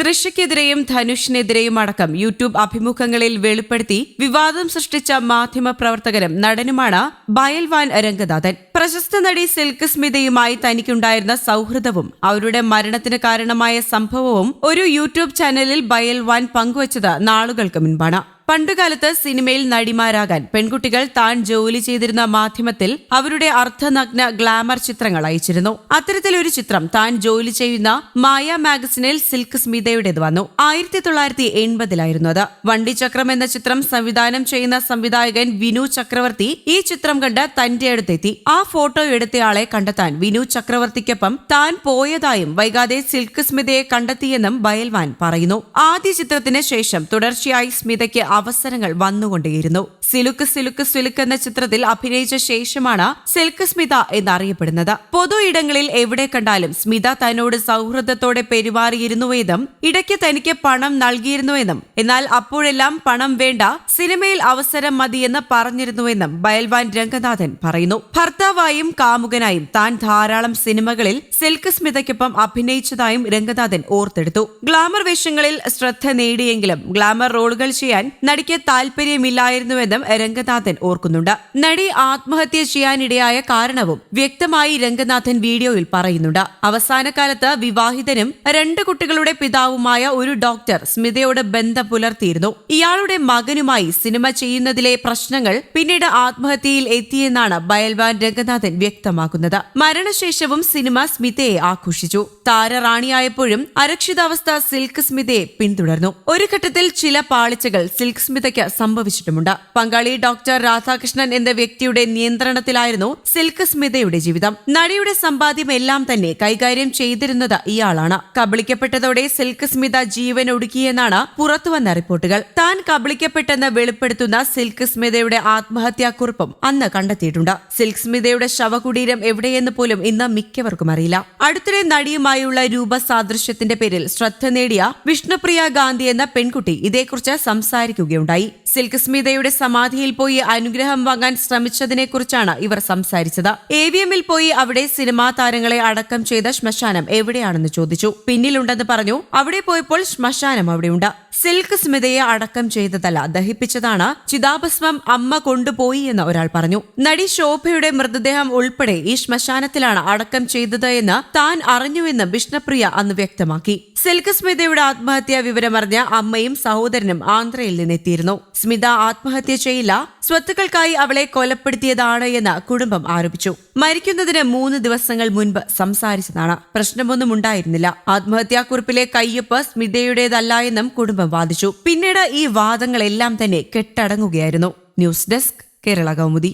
തൃഷയ്ക്കെതിരെയും ധനുഷിനെതിരെയും അടക്കം യൂട്യൂബ് അഭിമുഖങ്ങളിൽ വെളിപ്പെടുത്തി വിവാദം സൃഷ്ടിച്ച മാധ്യമ പ്രവർത്തകനും നടനുമാണ് ബയൽവാൻ രംഗനാഥൻ. പ്രശസ്ത നടി സിൽക്ക് സ്മിതയുമായി തനിക്കുണ്ടായിരുന്ന സൗഹൃദവും അവരുടെ മരണത്തിന് കാരണമായ സംഭവവും ഒരു യൂട്യൂബ് ചാനലിൽ ബയൽവാൻ പങ്കുവച്ചത് നാളുകൾക്ക് മുൻപാണ്. പണ്ടുകാലത്ത് സിനിമയിൽ നടിമാരാകാൻ പെൺകുട്ടികൾ താൻ ജോലി ചെയ്തിരുന്ന മാധ്യമത്തിൽ അവരുടെ അർദ്ധനഗ്ന ഗ്ലാമർ ചിത്രങ്ങൾ അയച്ചിരുന്നു. അത്തരത്തിലൊരു ചിത്രം താൻ ജോലി ചെയ്യുന്ന മായ മാഗസിനിൽ സിൽക്ക് സ്മിതയുടേത് വന്നു. ആയിരത്തി തൊള്ളായിരത്തി എൺപതിലായിരുന്നു അത് വണ്ടിചക്രം എന്ന ചിത്രം സംവിധാനം ചെയ്യുന്ന സംവിധായകൻ വിനു ചക്രവർത്തി ഈ ചിത്രം കണ്ട് തന്റെ അടുത്തെത്തി. ആ ഫോട്ടോ എടുത്തയാളെ കണ്ടെത്താൻ വിനു ചക്രവർത്തിക്കൊപ്പം താൻ പോയതായും വൈകാതെ സിൽക്ക് സ്മിതയെ കണ്ടെത്തിയെന്നും ബയൽവാൻ പറയുന്നു. ആദ്യ ചിത്രത്തിന് ശേഷം തുടർച്ചയായി സ്മിതയ്ക്ക് അവസരങ്ങൾ വന്നുകൊണ്ടേയിരുന്നു. സിലുക്ക് സിലുക്ക് സിലുക്ക് എന്ന ചിത്രത്തിൽ അഭിനയിച്ച ശേഷമാണ് സിൽക്ക് സ്മിത എന്നറിയപ്പെടുന്നത്. പൊതു ഇടങ്ങളിൽ എവിടെ കണ്ടാലും സ്മിത തന്നോട് സൗഹൃദത്തോടെ പെരുമാറിയിരുന്നുവെന്നും ഇടയ്ക്ക് തനിക്ക് പണം നൽകിയിരുന്നുവെന്നും എന്നാൽ അപ്പോഴെല്ലാം പണം വേണ്ട സിനിമയിൽ അവസരം മതിയെന്ന് പറഞ്ഞിരുന്നുവെന്നും ബയൽവാൻ രംഗനാഥൻ പറയുന്നു. ഭർത്താവായും കാമുകനായും താൻ ധാരാളം സിനിമകളിൽ സിൽക്ക് സ്മിതയ്ക്കൊപ്പം അഭിനയിച്ചതായും രംഗനാഥൻ ഓർത്തെടുത്തു. ഗ്ലാമർ വേഷങ്ങളിൽ ശ്രദ്ധ നേടിയെങ്കിലും ഗ്ലാമർ റോളുകൾ ചെയ്യാൻ നടിക്ക് താല്പര്യമില്ലായിരുന്നുവെന്നും രംഗനാഥൻ ഓർക്കുന്നുണ്ട്. നടി ആത്മഹത്യ ചെയ്യാനിടയായ കാരണവും വ്യക്തമായി രംഗനാഥൻ വീഡിയോയിൽ പറയുന്നുണ്ട്. അവസാന കാലത്ത് വിവാഹിതനും രണ്ട് കുട്ടികളുടെ പിതാവുമായ ഒരു ഡോക്ടർ സ്മിതയോട് ബന്ധം പുലർത്തിയിരുന്നു. ഇയാളുടെ മകനുമായി സിനിമ ചെയ്യുന്നതിലെ പ്രശ്നങ്ങൾ പിന്നീട് ആത്മഹത്യയിൽ എത്തിയെന്നാണ് ബയൽവാൻ രംഗനാഥൻ വ്യക്തമാക്കുന്നത്. മരണശേഷവും സിനിമ സ്മിതയെ ആഘോഷിച്ചു. താരറാണിയായപ്പോഴും അരക്ഷിതാവസ്ഥ സിൽക്ക് സ്മിതയെ പിന്തുടർന്നു. ഒരു ഘട്ടത്തിൽ ചില പാളിച്ചകൾ സിൽക്ക് സ്മിതയ്ക്ക് സംഭവിച്ചിട്ടുമുണ്ട്. പങ്കാളി ഡോക്ടർ രാധാകൃഷ്ണൻ എന്ന വ്യക്തിയുടെ നിയന്ത്രണത്തിലായിരുന്നു സിൽക്ക് സ്മിതയുടെ ജീവിതം. നടിയുടെ സമ്പാദ്യം എല്ലാം തന്നെ കൈകാര്യം ചെയ്തിരുന്നത് ഇയാളാണ്. കബളിക്കപ്പെട്ടതോടെ സിൽക്ക് സ്മിത ജീവൻ ഒടുക്കിയെന്നാണ് പുറത്തുവന്ന റിപ്പോർട്ടുകൾ. താൻ കബളിക്കപ്പെട്ടെന്ന് വെളിപ്പെടുത്തുന്ന സിൽക്ക് സ്മിതയുടെ ആത്മഹത്യാക്കുറിപ്പും അന്ന് കണ്ടെത്തിയിട്ടുണ്ട്. സിൽക്ക് സ്മിതയുടെ ശവകുടീരം എവിടെയെന്ന് പോലും ഇന്ന് മിക്കവർക്കും അറിയില്ല. അടുത്തിടെ നടിയുമായുള്ള രൂപസാദൃശ്യത്തിന്റെ പേരിൽ ശ്രദ്ധ നേടിയ വിഷ്ണുപ്രിയ ഗാന്ധി എന്ന പെൺകുട്ടി ഇതേക്കുറിച്ച് സംസാരിക്കുകയുണ്ടായി സിൽക്ക് സ്മിതയുടെ സമാധിയിൽ പോയി അനുഗ്രഹം വാങ്ങാൻ ശ്രമിച്ചതിനെക്കുറിച്ചാണ് ഇവർ സംസാരിച്ചത്. എ വി എമ്മിൽ പോയി അവിടെ സിനിമാ താരങ്ങളെ അടക്കം ചെയ്ത ശ്മശാനം എവിടെയാണെന്ന് ചോദിച്ചു. പിന്നിലുണ്ടെന്ന് പറഞ്ഞു അവിടെ പോയപ്പോൾ ശ്മശാനം അവിടെയുണ്ട്. സിൽക്ക് സ്മിതയെ അടക്കം ചെയ്തതല്ല ദഹിപ്പിച്ചതാണ്. ചിതാഭസ്മം അമ്മ കൊണ്ടുപോയി എന്ന് ഒരാൾ പറഞ്ഞു. നടി ശോഭയുടെ മൃതദേഹം ഉൾപ്പെടെ ഈ ശ്മശാനത്തിലാണ് അടക്കം ചെയ്തത് എന്ന് താൻ അറിഞ്ഞുവെന്ന് വിഷ്ണുപ്രിയ അന്ന് വ്യക്തമാക്കി. സിൽക്ക് സ്മിതയുടെ ആത്മഹത്യാ വിവരമറിഞ്ഞ അമ്മയും സഹോദരനും ആന്ധ്രയിൽ നിന്നെത്തിയിരുന്നു സ്മിത ആത്മഹത്യ ചെയ്യില്ല. സ്വത്തുക്കൾക്കായി അവളെ കൊലപ്പെടുത്തിയതാണ് എന്ന് കുടുംബം ആരോപിച്ചു. മരിക്കുന്നതിന് മൂന്ന് ദിവസങ്ങൾ മുൻപ് സംസാരിച്ചതാണ്. പ്രശ്നമൊന്നും ഉണ്ടായിരുന്നില്ല. ആത്മഹത്യാക്കുറിപ്പിലെ കയ്യൊപ്പ് സ്മിതയുടേതല്ല എന്നും കുടുംബം വാദിച്ചു. പിന്നീട് ഈ വാദങ്ങളെല്ലാം തന്നെ കെട്ടടങ്ങുകയായിരുന്നു. News desk Kerala Kaumudi.